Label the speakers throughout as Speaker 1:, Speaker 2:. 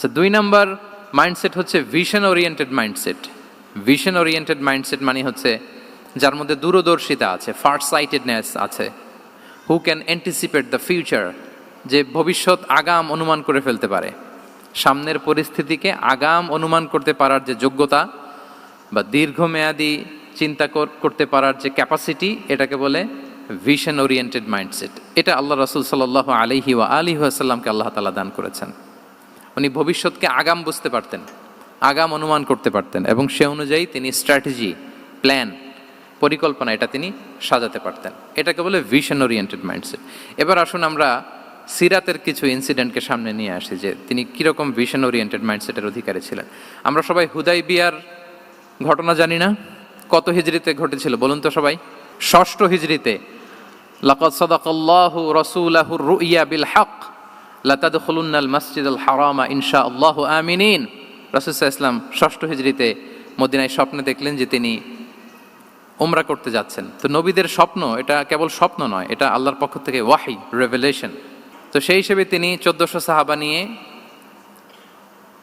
Speaker 1: আচ্ছা দুই number mindset হচ্ছে vision oriented mindset vision oriented mindset মানে হচ্ছে যার মধ্যে দূরদর্শিতা আছে ফার্স্ট সাইটেডনেস আছে। Who can anticipate the future যে ভবিষ্যৎ আগাম অনুমান করে ফেলতে পারে। সামনের পরিস্থিতিকে আগাম অনুমান করতে পারার যে যোগ্যতা বা দীর্ঘমেয়াদী চিন্তা করতে পারার যে ক্যাপাসিটি এটাকে বলে ভিশন ওরিয়েন্টেড মাইন্ডসেট এটা আল্লাহ রসুল সাল্লাহ আলিহি ওয়া আলিহি আসাল্লামকে আল্লাহ তালা দান করেছেন। উনি ভবিষ্যৎকে আগাম বুঝতে পারতেন, আগাম অনুমান করতে পারতেন এবং সে অনুযায়ী তিনি স্ট্র্যাটেজি, প্ল্যান, পরিকল্পনা এটা তিনি সাজাতে পারতেন। এটাকে বলে ভিশন ওরিয়েন্টেড মাইন্ডসেট এবার আসুন আমরা সিরাতের কিছু ইনসিডেন্টকে সামনে নিয়ে আসি যে তিনি কীরকম ভিশন ওরিয়েন্টেড মাইন্ডসেটের অধিকারী ছিলেন। আমরা সবাই হুদাই বিয়ার ঘটনা জানি না, কত হিজড়িতে ঘটেছিল বলুন তো সবাই? ষষ্ঠ হিজড়িতে, লাকাদ সাদাকাল্লাহু রাসূলাহুর রুইয়া বিল হক লাতাদখুলুন্নাল মসজিদুল হারামা ইনশা আল্লাহ আমিনিন রাসূলুল্লাহ ইসলাম ষষ্ঠ হিজড়িতে মদিনায় স্বপ্নে দেখলেন যে তিনি উমরা করতে যাচ্ছেন। তো নবীদের স্বপ্ন, এটা কেবল স্বপ্ন নয়, এটা আল্লাহর পক্ষ থেকে ওয়াহি রেভেলেশন তো সেই হিসেবে তিনি চোদ্দশো সাহাবা নিয়ে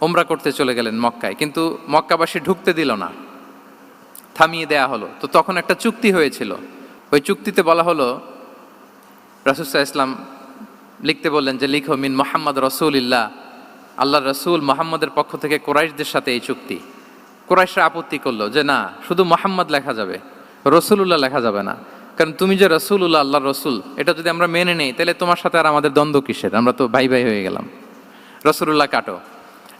Speaker 1: উমরা করতে চলে গেলেন মক্কায়। কিন্তু মক্কাবাসী ঢুকতে দিল না, থামিয়ে দেয়া হলো। তো তখন একটা চুক্তি হয়েছিল। ওই চুক্তিতে বলা হলো রাসুসাহ ইসলাম লিখতে বললেন যে, লিখো, মিন মোহাম্মদ রসুলিল্লাহ। আল্লাহ রসুল মোহাম্মদের পক্ষ থেকে কোরাইশদের সাথে এই চুক্তি। কোরাইশরা আপত্তি করল যে, না, শুধু মোহাম্মদ লেখা যাবে, রসুলুল্লাহ লেখা যাবে না। কারণ তুমি যে রসুলুল্লাহ আল্লাহ রসুল, এটা যদি আমরা মেনে নেই, তাহলে তোমার সাথে আর আমাদের দ্বন্দ্ব কিসের? আমরা তো ভাই ভাই হয়ে গেলাম। রসুলুল্লাহ কাটো।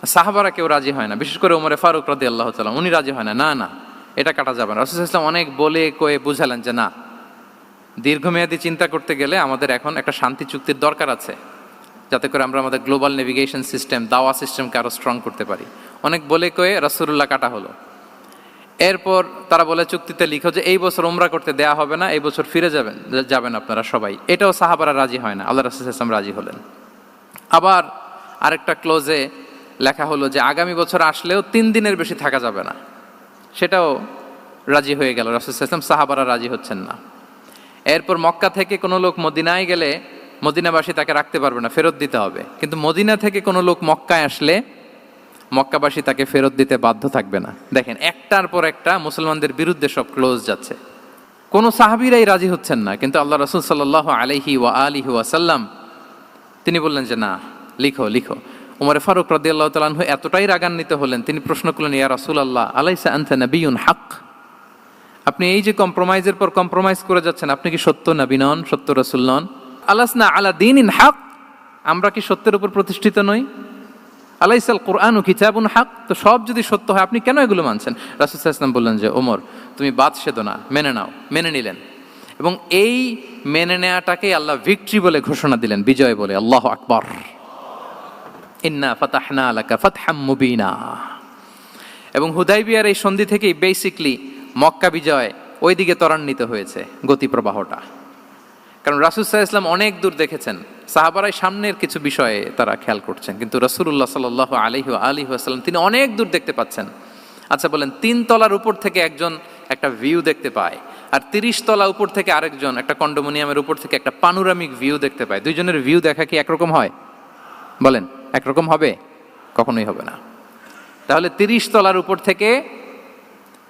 Speaker 1: সাহাবারা কেউ রাজি হয় না, বিশেষ করে ওমরে ফারুক রাদি আল্লাহ তালাম উনি রাজি হয় না। না না, এটা কাটা যাবে না। রসুল ইসলাম অনেক বলে কয়ে বুঝালেন যে, না দীর্ঘমেয়াদী চিন্তা করতে গেলে আমাদের এখন একটা শান্তি চুক্তির দরকার আছে, যাতে করে আমরা আমাদের গ্লোবাল নেভিগেশন সিস্টেম, দাওয়া সিস্টেমকে আরও স্ট্রং করতে পারি। অনেক বলে কয়ে রসুল্লাহ কাটা হলো। এরপর তারা বলে চুক্তিতে লিখো যে, এই বছর ওমরা করতে দেয়া হবে না, এই বছর ফিরে যাবেন যাবেন আপনারা সবাই। এটাও সাহাবারা রাজি হয় না, আল্লাহ রসুল ইসলাম রাজি হলেন। আবার আরেকটা ক্লোজে লেখা হলো যে, আগামী বছর আসলেও তিন দিনের বেশি থাকা যাবে না। সেটাও রাজি হয়ে গেল, রসুল ইসলাম সাহাবারা রাজি হচ্ছেন না। এরপর মক্কা থেকে কোনো লোক মদিনায় গেলে মদিনাবাসী তাকে রাখতে পারবে না, ফেরত দিতে হবে। কিন্তু মদিনা থেকে কোনো লোক মক্কায় আসলে মক্কাবাসী তাকে ফেরত দিতে বাধ্য থাকবে না। দেখেন, একটার পর একটা মুসলমানদের বিরুদ্ধে সব ক্লোজ যাচ্ছে। কোনো সাহাবিরাই রাজি হচ্ছেন না, কিন্তু আল্লাহ রসুল সাল্লাহ আলহি ওয়া আলিহি ওয়াসাল্লাম তিনি বললেন যে, না, লিখো লিখো। উমরে ফারুক রদি আল্লাহ তালাহ এতটাই রাগান্বিত হলেন, তিনি প্রশ্ন করলেন, ইয়া রাসুল আল্লাহ আলাইসা আনথা নবিউন হাক আপনি এই যে কম্প্রোমাইজের পর কম্প্রোমাইজ করে যাচ্ছেন, আপনি কি সত্য নবী নন, সত্য রসুল নন? আলাসনা আলা দিন ইন হাক, আমরা কি সত্যের উপর প্রতিষ্ঠিত নই? আলাইসাল কোরআন ও কিতাবুন হাক, তো সব যদি সত্য হয়, আপনি কেন এগুলো মানছেন? রাসুল ইসলাম বললেন যে, ওমর, তুমি বাদ সেদো না, মেনে নাও, মেনে নিলেন। এবং এই মেনে নেওয়াটাকে আল্লাহ ভিক্টরি বলে ঘোষণা দিলেন, বিজয় বলে, আল্লাহ আকবর। ইন্না ফাতাহনা আলাকা ফাতহাম মুবিনা। এবং হুদাইবিয়ার এই সন্ধি থেকেই বেসিকলি মক্কা বিজয় ওইদিকে ত্বরান্বিত হয়েছে গতি প্রবাহটা কারণ রাসুসাহ ইসলাম অনেক দূর দেখেছেন। সাহাবারাই সামনের কিছু বিষয়ে তারা খেয়াল করছেন। কিন্তু রসুল্লাহ সাল আলহি আলী আসাল্লাম তিনি অনেক দূর দেখতে পাচ্ছেন। আচ্ছা বলেন, তিন তলার উপর থেকে একজন একটা ভিউ দেখতে পায় আর তিরিশ তলা উপর থেকে আরেকজন একটা কন্ডোমোনিয়ামের উপর থেকে একটা পানুরামিক ভিউ দেখতে পায়। দুইজনের ভিউ দেখা কি একরকম হয়? বলেন, একরকম হবে? কখনোই হবে না। তাহলে তিরিশ তলার উপর থেকে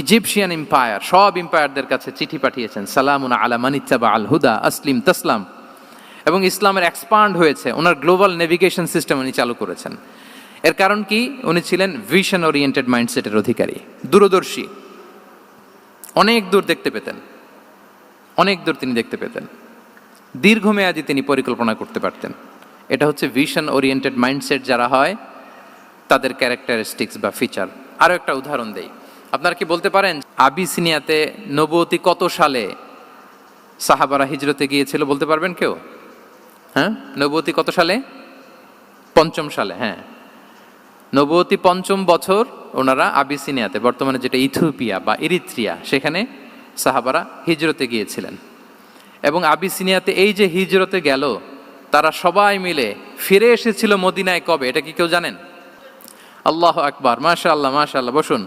Speaker 1: Egyptian empire সব এম্পায়ারদের কাছে চিঠি পাঠিয়েছেন, সালামুন আলা মানিচ্চাবা আল হুদা, আসলিম তসলাম। এবং ইসলামের এক্সপান্ড হয়েছে, ওনার গ্লোবাল নেভিগেশন সিস্টেম উনি চালু করেছেন। এর কারণ কি? উনি ছিলেন ভিশন ওরিয়েন্টেড মাইন্ডসেটের অধিকারী, দূরদর্শী। অনেক দূর দেখতে পেতেন, অনেক দূর তিনি দেখতে পেতেন। দীর্ঘমেয়াদী তিনি পরিকল্পনা করতে পারতেন। এটা হচ্ছে ভিশন ওরিয়েন্টেড মাইন্ডসেট যারা হয়, তাদের ক্যারেক্টারিস্টিক্স বা ফিচার আরও একটা উদাহরণ দেই। আপনারা কি বলতে পারেন, আবিসিনিয়াতে নবতী কত সালে সাহাবারা হিজরতে গিয়েছিল বলতে পারবেন কেউ? হ্যাঁ? নবতী কত সালে? পঞ্চম সালে হ্যাঁ। নবতী পঞ্চম বছর ওনারা আবিসিনিয়াতে, বর্তমানে যেটা ইথিওপিয়া বা ইরিত্রিয়া, সেখানে সাহাবারা হিজরতে গিয়েছিলেন। এবং আবিসিনিয়াতে এই যে হিজরতে গেল, তারা সবাই মিলে ফিরে এসেছিল মদিনায় কবে, এটা কি কেউ জানেন? আল্লাহ আকবার মাশা আল্লাহ আল্লাহ বসুন।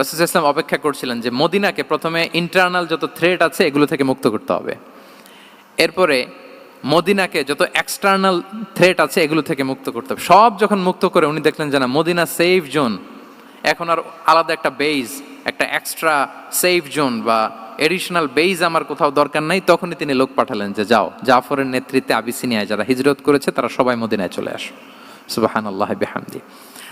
Speaker 1: রসুল ইসলাম অপেক্ষা করছিলেন যে মদিনাকে প্রথমে ইন্টারনাল যত থ্রেট আছে এগুলো থেকে মুক্ত করতে হবে। এরপরে মদিনাকে যত এক্সটার্নাল থ্রেট আছে এগুলো থেকে মুক্ত করতে হবে। সব যখন মুক্ত করে উনি দেখলেন যে না, মদিনা সেফ জোন এখন আর আলাদা একটা বেইজ একটা এক্সট্রা সেফ জোন বা এডিশনাল বেইজ আমার কোথাও দরকার নাই, তখনই তিনি লোক পাঠালেন যে যাও। জাফরের নেতৃত্বে আবিসিনিয়ায় যারা হিজরত করেছে, তারা সবাই মদিনায় চলে আসো। সুবাহান আল্লাহ বেহামদি।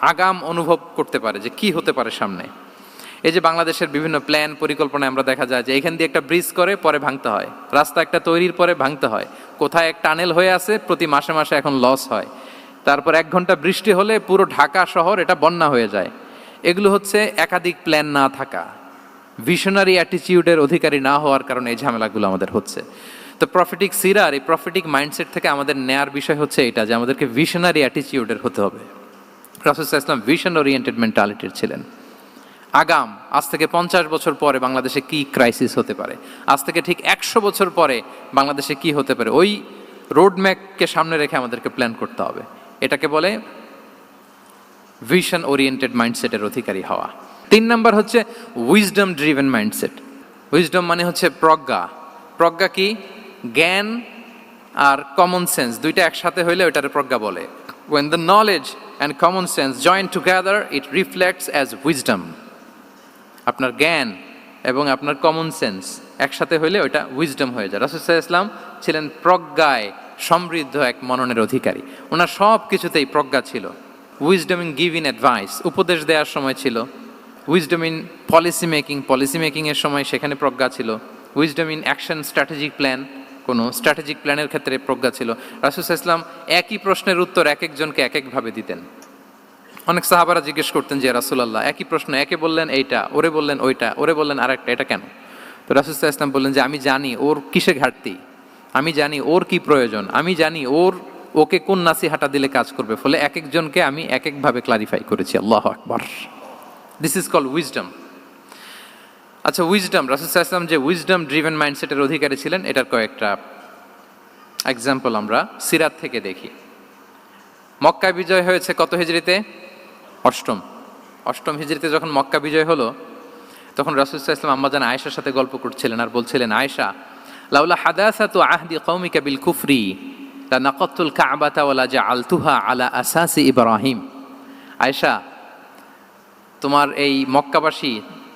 Speaker 1: আগাম অনুভব করতে পারে যে কি হতে পারে সামনে। এই যে বাংলাদেশের বিভিন্ন প্ল্যান পরিকল্পনায় আমরা দেখা যায় যে এখান দিয়ে একটা ব্রিজ করে, পরে ভাঙতে হয়। রাস্তা একটা তৈরির পরে ভাঙতে হয়। কোথায় এক টানেল হয়ে আছে, প্রতি মাসে মাসে এখন লস হয়। তারপর এক ঘণ্টা বৃষ্টি হলে পুরো ঢাকা শহর এটা বন্যা হয়ে যায়। এগুলো হচ্ছে একাধিক প্ল্যান না থাকা। ভিশনারি অ্যাটিচিউডের অধিকারী না হওয়ার কারণে এই ঝামেলাগুলো আমাদের হচ্ছে। তো প্রফিটিক সিরার এই প্রফিটিক মাইন্ডসেট থেকে আমাদের নেয়ার বিষয় হচ্ছে এটা যে আমাদেরকে ভিশনারি অ্যাটিচিউডের হতে হবে। রাসুসাহ ইসলাম ভিশন ওরিয়েন্টেড মেন্টালিটির ছিলেন। আগাম, আজ থেকে পঞ্চাশ বছর পরে বাংলাদেশে কি ক্রাইসিস হতে পারে? আজ থেকে ঠিক একশো বছর পরে বাংলাদেশে কি হতে পারে? ওই রোড ম্যাপকে সামনে রেখে আমাদেরকে প্ল্যান করতে হবে। এটাকে বলে ভিশন ওরিয়েন্টেড মাইন্ডসেটের অধিকারী হওয়া। তিন নম্বর হচ্ছে উইজডম ড্রিভেন মাইন্ডসেট উইজডম মানে হচ্ছে প্রজ্ঞা। প্রজ্ঞা কি? জ্ঞান আর কমন সেন্স দুইটা একসাথে হইলে ওইটার প্রজ্ঞা বলে। When the knowledge and common sense join together, it reflects as wisdom. আপনার জ্ঞান এবং আপনার কমন সেন্স একসাথে হইলে ওইটা উইজডম হয়ে যায়। রাসুসাহ ইসলাম ছিলেন প্রজ্ঞায় সমৃদ্ধ এক মননের অধিকারী। ওনার সব কিছুতেই প্রজ্ঞা ছিল। Wisdom in give in advice উপদেশ দেওয়ার সময় ছিল। Wisdom in policy making policy মেকিংয়ের সময় সেখানে প্রজ্ঞা ছিল। Wisdom in action strategic plan কোনো স্ট্র্যাটেজিক প্ল্যানের ক্ষেত্রে প্রজ্ঞা ছিল। রাসুস ইসলাম একই প্রশ্নের উত্তর এক একজনকে এক একভাবে দিতেন। অনেক সাহাবারা জিজ্ঞেস করতেন যে রাসুলাল্লাহ, একই প্রশ্ন, একে বললেন এইটা, ওরে বললেন ওইটা, ওরে বললেন আরেকটা, এটা কেন? তো রাসুসাহ ইসলাম বললেন যে, আমি জানি ওর কিসে ঘাটতি, আমি জানি ওর কি প্রয়োজন, আমি জানি ওর, ওকে কোন নাসি নাসিহাটা দিলে কাজ করবে, ফলে এক একজনকে আমি এক একভাবে ক্লারিফাই করেছি, আল্লাহ আকবর। দিস ইজ কল উইজডম আচ্ছা উইজডম রাসুসাহ ইসলাম যে উইজডম ড্রিভেন মাইন্ডসেটের অধিকারী ছিলেন, এটার কয়েকটা এক্সাম্পল আমরা সিরাত থেকে দেখি। মক্কা বিজয় হয়েছে কত হিজড়িতে? অষ্টম। অষ্টম হিজড়িতে যখন মক্কা বিজয় হলো, তখন রাসুসাহ ইসলাম আম্মাজান আয়েশার সাথে গল্প করছিলেন আর বলছিলেন, আয়েশা, লাউলা হাদাসা তো আহদি কৌমিকা বিল কুফরি তা নাকতুল কাবাতা ওয়ালা জা আলতুহা আলা আসাসি ইব্রাহিম। আয়েশা, তোমার এই মক্কাবাসী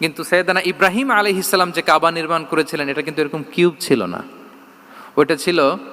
Speaker 1: কিন্তু সৈয়দানা ইব্রাহিম আলী ইসলাম যে কাবা নির্মাণ করেছিলেন, এটা কিন্তু এরকম কিউব ছিল না। ওইটা ছিল